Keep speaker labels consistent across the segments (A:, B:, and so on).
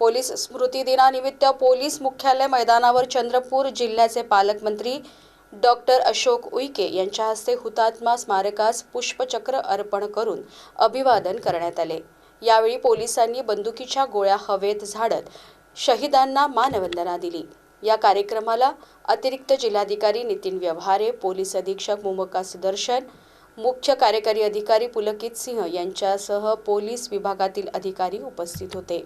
A: Police स्मृती दिनानिमित्त police मुख्यालय मैदानावर चंद्रपूर जिल्ह्याचे पालकमंत्री डॉक्टर अशोक उईके यांच्या हस्ते हुतात्मा स्मारकास पुष्पचक्र अर्पण करून अभिवादन करण्यात आले. यावेळी पोलिसांनी बंदुकीच्या गोळ्या हवेत झाडत शहीदांना मानवंदना दिली. या कार्यक्रमाला अतिरिक्त जिल्हाधिकारी नितीन व्यवहारे पोलीस अधीक्षक मुमका सुदर्शन मुख्य कार्यकारी अधिकारी पुलकित सिंह यांच्यासह पोलीस विभागातील अधिकारी उपस्थित होते.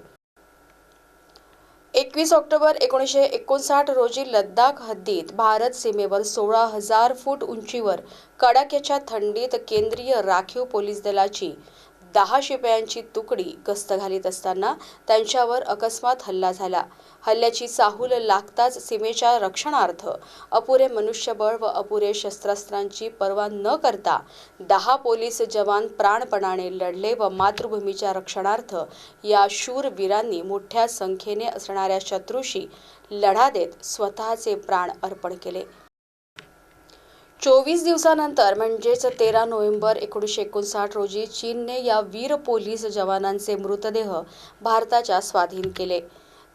A: एकवीस ऑक्टोबर एकोणीसशे एकोणसाठ रोजी लद्दाख हद्दीत भारत सीमेवर सोळा हजार फूट उंचीवर कडाक्याच्या थंडीत केंद्रीय राखीव पोलीस दलाची दहा शिपायांची तुकडी गस्त घालीत असताना त्यांच्यावर अकस्मात हल्ला झाला. हल्ल्याची चाहूल लागताच सीमेच्या रक्षणार्थ अपुरे मनुष्यबळ व अपुरे शस्त्रास्त्रांची पर्वा न करता दहा पोलीस जवान प्राणपणाने लढले व मातृभूमीच्या रक्षणार्थ या शूर वीरांनी मोठ्या संख्येने असणाऱ्या शत्रूशी लढा देत स्वतःचे प्राण अर्पण केले. चोवीस दिवसानंतर म्हणजेच तेरा नोव्हेंबर एकोणीसशे एकोणसाठ रोजी चीनने या वीर पोलीस जवानांचे मृतदेह भारताच्या स्वाधीन केले.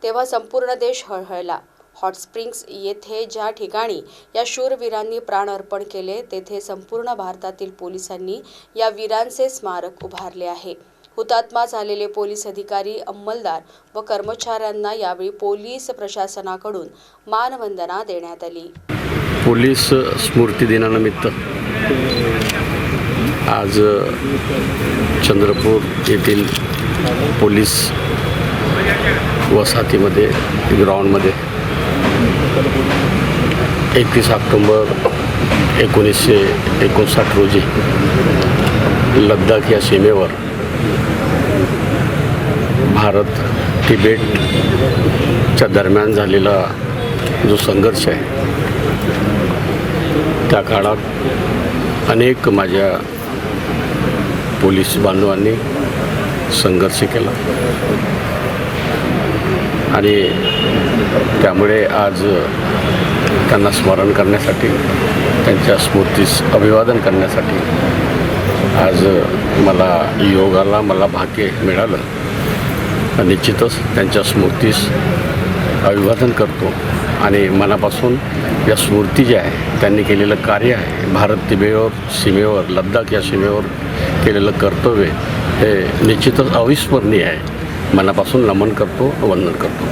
A: तेव्हा संपूर्ण देश हळहळला. हॉट स्प्रिंग्स येथे ज्या ठिकाणी या शूरवीरांनी प्राण अर्पण केले तेथे संपूर्ण भारतातील पोलिसांनी या वीरांचे स्मारक उभारले आहे. हुतात्मा झालेले पोलीस अधिकारी अंमलदार व कर्मचाऱ्यांना यावेळी पोलीस प्रशासनाकडून मानवंदना देण्यात आली.
B: पोलीस स्मृती दिनानिमित्त आज चंद्रपूर येथील पोलीस वसाहतीमध्ये ग्राउंडमध्ये एकतीस ऑक्टोंबर एकोणीसशे एकोणसाठ रोजी लद्दाख या सीमेवर भारत तिबेटच्या दरम्यान झालेला जो संघर्ष आहे त्या काळात अनेक माझ्या पोलीस बांधवांनी संघर्ष केला. आणि त्यामुळे आज त्यांना स्मरण करण्यासाठी त्यांच्या स्मृतीस अभिवादन करण्यासाठी आज मला योगाला मला भाग्य मिळालं. निश्चितच त्यांच्या स्मृतीस अभिवादन करतो. आणि मनापासून या स्मृती ज्या आहे त्यांनी केलेलं कार्य आहे भारत तिबेवर सीमेवर लद्दाख या सीमेवर केलेलं कर्तव्य हे निश्चितच अविस्मरणीय आहे. मनापासून नमन करतो वंदन करतो.